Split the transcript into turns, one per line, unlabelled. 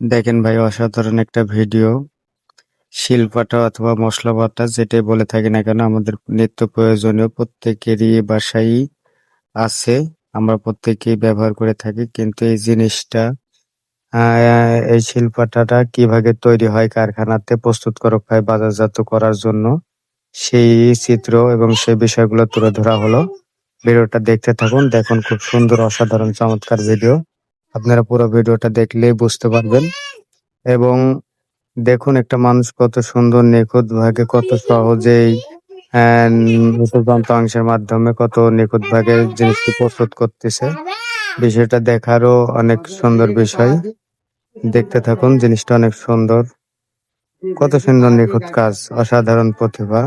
দেখেন ভাই, অসাধারণ একটা ভিডিও। শিলপাটা অথবা মশলা বাটা যেটাই বলে থাকি না কেন, আমাদের নিত্য প্রয়োজনীয় প্রত্যেকেরই বাসায় আছে। আমরা প্রত্যেকেই ব্যবহার করে থাকি, কিন্তু এই জিনিসটা এই শিলপাটাটা কীভাবে তৈরি হয় কারখানাতে প্রস্তুতকারক হয় বাজারজাত করার জন্য, সেই চিত্র এবং সেই বিষয়গুলো তুলে ধরা হলো। ভিডিওটা দেখতে থাকুন, দেখুন খুব সুন্দর, অসাধারণ, চমৎকার ভিডিও। আপনারা পুরো ভিডিওটা দেখলেই বুঝতে পারবেন। এবং দেখুন একটা মানুষ কত সুন্দর, নিখুঁত ভাগে কত সহজেই যন্ত্রাংশের মাধ্যমে কত নিখুঁত ভাগে জিনিসটি প্রস্তুত করতেছে। বিষয়টা দেখারও অনেক সুন্দর বিষয়। দেখতে থাকুন, জিনিসটা অনেক সুন্দর। কত সুন্দর নিখুঁত কাজ, অসাধারণ প্রতিভা।